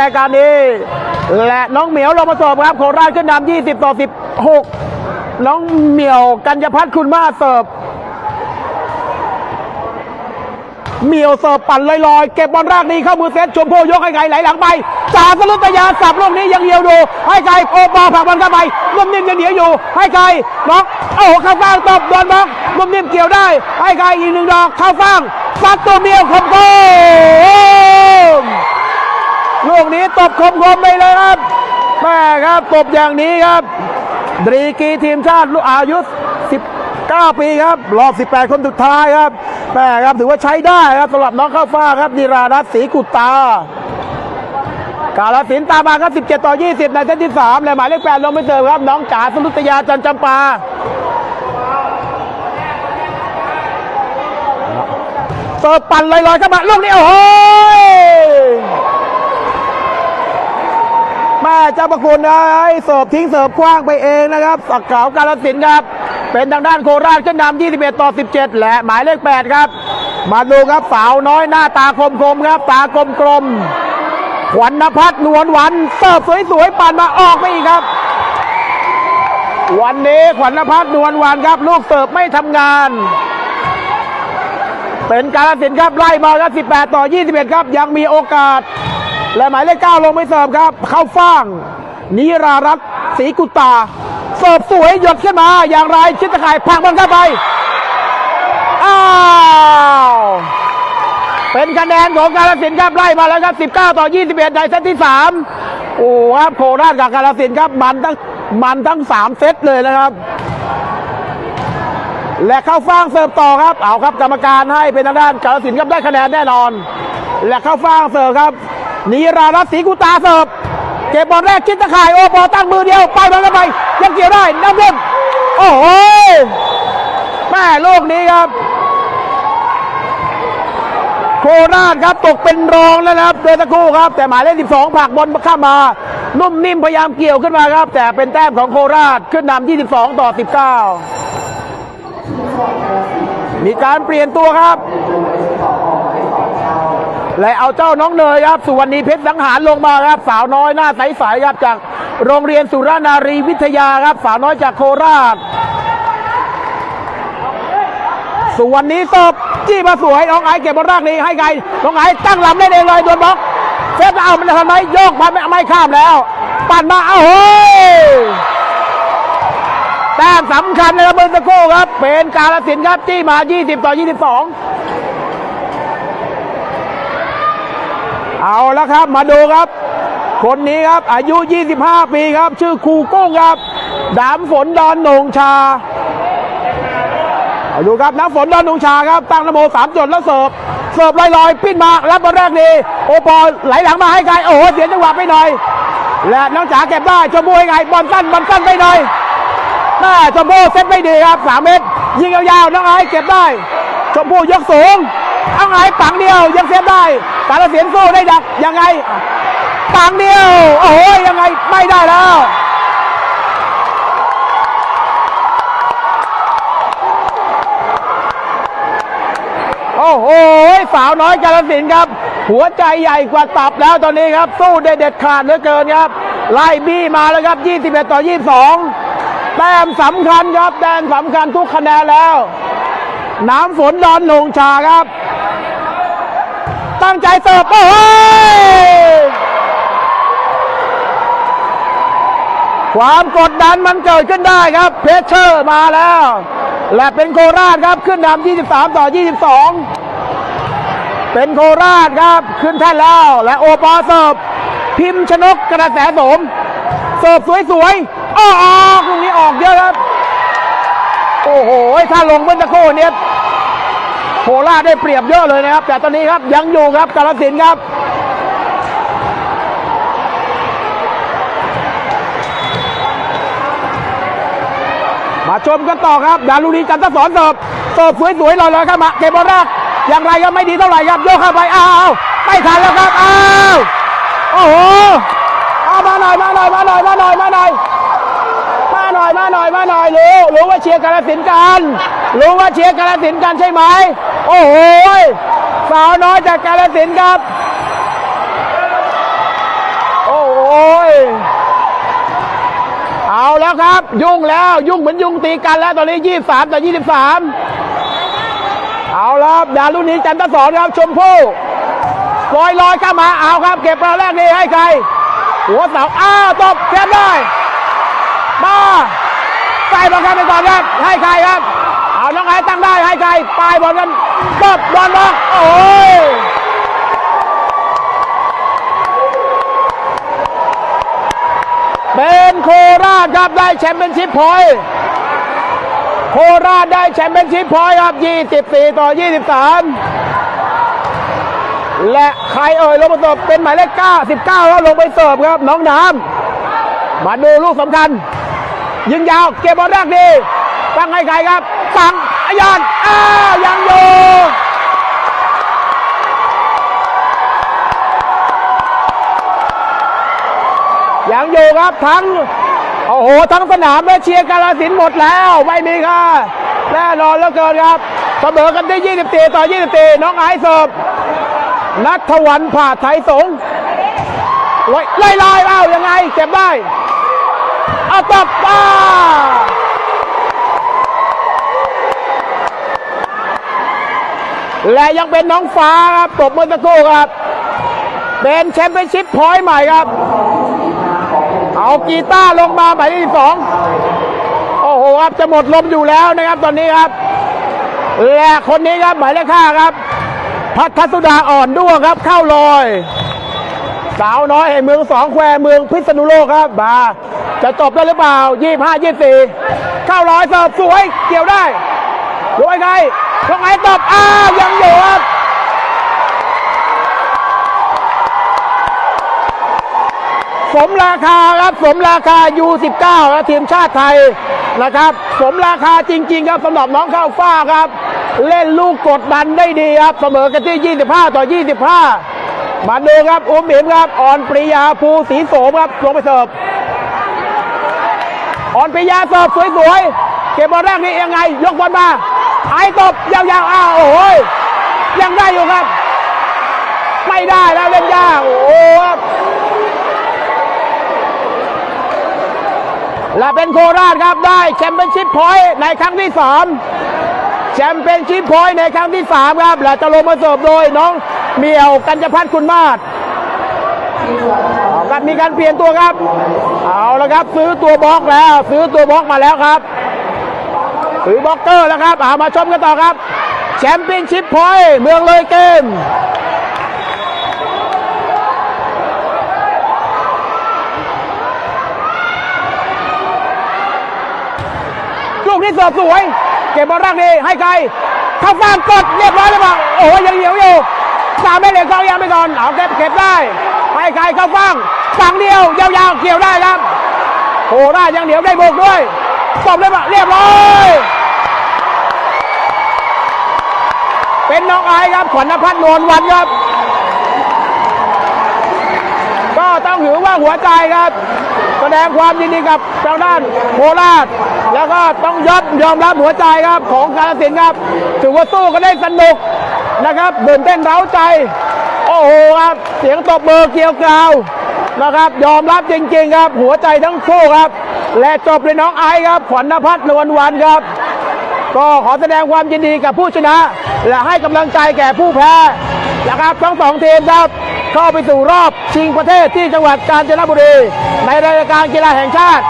รายการนี้ และน้องเหมียวลงมาสิร์ฟครับ โคราชขึ้นนำ20 ต่อ 16 น้องเหมียวกัญญพัฒน์คุณมาเสิร์ฟเหมียวเสิร์ฟปั่นลอยๆ เก็บบอลรากนี้เข้ามือเซตชมพู่ยกให้ไงไหลหลังไปจาสลุตยาสับลูกนี้ยังเหี่ยวอยู่ให้ไกลโอปอผักบอลเข้าไปนุ่มนิ่มยังเหนียวอยู่ ให้ไกลน็อกโอ้โหเข้าฟางตบโดนบล็อกนุ่มนิ่มเกี่ยวได้ ให้ไกลอีกหนึ่งดอกเข้าฟางซัดตัวเมียวคมโก ลูกนี้ตบคมคมๆไปเลยครับแม่ครับตบอย่างนี้ครับดรีกีทีมชาติลูกอายุ 19 ปีครับรอบ 18 คนสุดท้ายครับแม่ครับถือว่าใช้ได้ครับสำหรับน้องข้าวฟ้าครับนิรารัตศรีกุตตากาลสินตามมาครับ 17 ต่อ 20 ในเซตที่3และหมายเลข8ลงไปเติมครับ น้องจ๋าสรุตยาจันจำปาเสิร์ปั่นลอยๆเข้ามาลูกนี้โอ้โหแม่ เจ้าประคุณนะไอ้เสิร์ฟทิ้งเสิร์ฟกว้างไปเองนะครับสักขาวกาลสินครับ เป็นทางด้านโคราชขึ้นนำ21 ต่อ 17 และหมายเลข 8 ครับ มาดูครับสาวน้อยหน้าตาคมๆครับ ตากลมๆขวัญนภัทรนวลวันเสิร์ฟสวยๆปั่นมาออกไปอีกครับ วันนี้ขวัญนภัทรนวลวันครับ ลูกเสิร์ฟไม่ทำงานเป็นการัดสินครับไล่มาครับ 18 ต่อ 21 ครับ ยังมีโอกาส และหมายเลข9ลงไปเสิร์ฟครับ เข้าฟ่างนิรารัตน์ศรีกุตาเสิร์ฟสวยหยดขึ้นมา อย่างไรชิดตะข่ายพังมันเข้าไป อ้าว เป็นคะแนนของการตัดสินครับไล่มาแล้วครับ 19 ต่อ 21 ในเซตที่ 3 โอ้ครับโคราชกับการตัดสินครับมันทั้งมันทั้ง 3 เซตเลยนะครับ และเข้าฟ่างเสิร์ฟต่อครับ เอาครับกรรมการให้เป็นทางด้านกาลสินครับได้คะแนนแน่นอน และเข้าฟ่างเสิร์ฟครับ นิรารัตน์ศรีกุตาเสิร์ฟเก็บบอลแรกคิดตะข่ายโอปอตั้งมือเดียว ไปบอลเข้าไปยังเกี่ยวได้น้ำเล่นโอ้โหแม่ลูกนี้ครับ โคราชครับตกเป็นรองแล้วนะครับเดนตะกู้ครับ แต่หมายเลข 12ผลักบอลเข้ามา นุ่มนิ่มพยายามเกี่ยวขึ้นมาครับ แต่เป็นแต้มของโคราชขึ้นนำ22 ต่อ 19 มีการเปลี่ยนตัวครับ และเอาเจ้าน้องเนยครับสุวรรณีเพชรสังหารลงมาครับสาวน้อยหน้าใสๆครับจากโรงเรียนสุรานารีวิทยาครับสาวน้อยจากโคราชสุวรรณีตบจี้มาสวยน้องไอ้เก็บบอลรากนี้ให้ไกลน้องไอ้ตั้งลำได้เองเลยโดนบล็อกเซฟเอามันทำไมโยกมาไม่ไม่ข้ามแล้ว ปั่นมาเอ้าโห้ยแต้มสำคัญนะครับเบอร์ตะโก้ครับ เป็นการสินครับจี้มา 20 ต่อ 22 เอาแล้วครับมาดูครับ คนนี้ครับอายุ 25 ปีครับ ชื่อครูกุ้งครับ ดามฝนดอนหนงชาเอาดูครับน้ำฝนดอนนงชาครับ ตั้งนโมสามจุดแล้วเสิร์ฟเสิร์ฟลอยๆ ปิ้นมารับบอลแรกดีโอปอลไหลหลังมาให้ไกลโอ้โหเสียจังหวะไปหน่อย และน้องจ๋าเก็บได้ชมพู่ให้ไงบอลสั้นบอลสั้นไปหน่อยแม่ชมพูเซตไม่ดีครับสามเมตร ยิงยาวๆน้องไอ้เก็บได้ ชมพูยกสูงเอาไงปังเดียวยังเซฟได้ สารเสียนสู้ได้ดักยังไงปังเดียว โอ้โหยังไงไม่ได้แล้วโอ้โหสาวน้อยกาลสินครับ หัวใจใหญ่กว่าตับแล้วตอนนี้ครับ สู้ได้เด็ดขาดเหลือเกินครับ ไล่บี้มาแล้วครับ 21 ต่อ 22 แต้มสำคัญครับแต้มสำคัญทุกคะแนนแล้ว น้ำฝนดอนหนงชาครับ ตั้งใจเสิร์ฟโอ้โหความกดดันมันเกิดขึ้นได้ครับ เพชเชอร์มาแล้ว และเป็นโคราชครับขึ้นนำ23 ต่อ 22 เป็นโคราชครับ ขึ้นแท่นแล้ว และโอปอเสิร์ฟพิมพ์ชนกกระแสสม เสิร์ฟสวยๆอ้ออกลูกนี้ออกเยอะครับ โอ้โห ถ้าลงเมื่อตะโครู่เนี่ย โคราชได้เปรียบเยอะเลยนะครับ แต่ตอนนี้ครับยังอยู่ครับกาลสินครับมาชมกันต่อครับดารุณีจันทสอนเสิร์ฟเสิร์ฟสวยๆลอยๆครับมาเก็บบอลแรกอย่างไรก็ไม่ดีเท่าไหร่ครับโยกเข้าไปอ้าวไม่ทันแล้วครับอ้าวโอ้โหเอามาหน่อยมาหน่อยมาหน่อยมาหน่อยมาหน่อยมาหน่อยมาหน่อยมาหน่อยรู้รู้ว่าเชียร์กาลสินกันรู้ว่าเชียร์กาลสินกันใช่ไหม โอ้โหสาวน้อยจากกาลสินครับ โอ้โหเอาแล้วครับ ยุ่งแล้วยุ่งเหมือนยุ่งตีกันแล้วตอนนี้ 23 ต่อ 23 เอาแล้วดารุนีจันทศรครับชมพู่ลอยลอยข้ามาเอาครับ เก็บเราแรกนี้ให้ใคร หัวสาวอ้าวตบเซฟได้มาใส่บอลเข้าไปก่อนครับให้ใครครับ น้องไอ้ตั้งได้ให้ใครปลายบอลกันตบบอลบอลโอ้ยเป็นโคราชครับได้แชมเปี้ยนชิพพอยต์โคราชได้แชมเปี้ยนชิพพอยต์ครับ 24 ต่อ 23 และใครเอ่ยลงมาเสิร์ฟเป็นหมายเลข9 19แล้วลงไปเสิร์ฟครับน้องน้ำมาดูลูกสำคัญ ยิงยาวเก็บบอลแรกดี ตั้งให้ใครครับสังอายานอ้าวยังอยู่ยังอยู่ครับทั้งโอ้โหทั้งสนามและเชียร์กาลสินหมดแล้วไม่มีค่ะ แน่นอนเหลือเกินครับเสมอกันที่24 ต่อ 24 น้องไอซ์เสิร์ฟนัทวันผ่าไทยสงไล่ไล่เอ้ายังไงเก็บได้อาตบป้า และยังเป็นน้องฟ้าครับตบเมื่อสักครู่ครับ เป็นแชมเปี้ยนชิพพอยต์ใหม่ครับ เอากีตาร์ลงมาหมายเลขสองโอ้โหครับจะหมดลมอยู่แล้วนะครับตอนนี้ครับ และคนนี้ครับหมายเลขห้าครับ พัทสุดาอ่อนด้วงครับ เข้าลอย สาวน้อยแห่งเมืองสองแควเมืองพิษณุโลกครับมาจะจบได้หรือเปล่ายี่ห้ายี่สี่เข้าลอยเสิร์ฟสวยเกี่ยวได้ดูไอ้ไง ช่องไหนตบอ้าวยังอยู่ครับสมราคาครับสมราคา U19 ครับทีมชาติไทยนะครับ สมราคาจริง ๆ ครับสำหรับน้องข้าวฟ้าครับ เล่นลูกกดดันได้ดีครับ เสมอกันที่ 25 ต่อ 25 มาดูครับ อุ้มหิมครับอ่อนปริยาภูศรีโสมครับลงไปเสิร์ฟอ่อนปริยาเสิร์ฟสวยๆเก็บบอลแรกนี่ยังไง ยกบอลมา ไอ้ตบยาวๆอ้าวโอ้โหยังได้อยู่ครับ ไม่ได้แล้วเล่นยากโอ้โหและเป็นโคราชครับได้แชมเปี้ยนชิพพอยต์ในครั้งที่สามแชมเปี้ยนชิพพอยต์ในครั้งที่สามครับ และจะลงมาสิร์ฟโดยน้องเมียวกัญจพัฒน์คุณมาศเอาครับมีการเปลี่ยนตัวครับ เอาละครับ ซื้อตัวบล็อกแล้ว ซื้อตัวบล็อกมาแล้วครับ ซื้อบล็อกเกอร์แล้วครับเอามาชมกันต่อครับ แชมเปี้ยนชิพพอยต์เมืองเลยเกมลูกนี้เสิร์ฟสวย เก็บบอลแรกดีให้ใครเข้าฟางกดเรียบร้อยแล้วบอกโอ้ยยังเหนียวอยู่สามไม่เหลือเขายังไปก่อนเอาเก็บเก็บได้ให้ใครเข้าฟางฝั่งเดียวยาวๆเกี่ยวได้ครับโคราชยังเหนียวได้โบกด้วย ตบเลยปะเรียบร้อยเป็นน้องไอซ์ครับขวัญนภัทรนวลวันครับ ก็ต้องถือว่าหัวใจครับ แสดงความยินดีกับทางด้านโคราช แล้วก็ต้องยอมยอมรับหัวใจครับของกาลสินครับถือว่าสู้กันได้สนุกนะครับตื่นเต้นเร้าใจ โอ้โหครับเสียงตบมือเกลียวกราวนะครับ ยอมรับจริงๆครับ หัวใจทั้งคู่ครับ และจบเลยน้องไอซ์ครับ ขวัญนภัทรนวลวันครับ ก็ขอแสดงความยินดีกับผู้ชนะ และให้กำลังใจแก่ผู้แพ้นะครับทั้งสองทีมครับ เข้าไปสู่รอบชิงประเทศที่จังหวัดกาญจนบุรี ในรายการกีฬาแห่งชาติ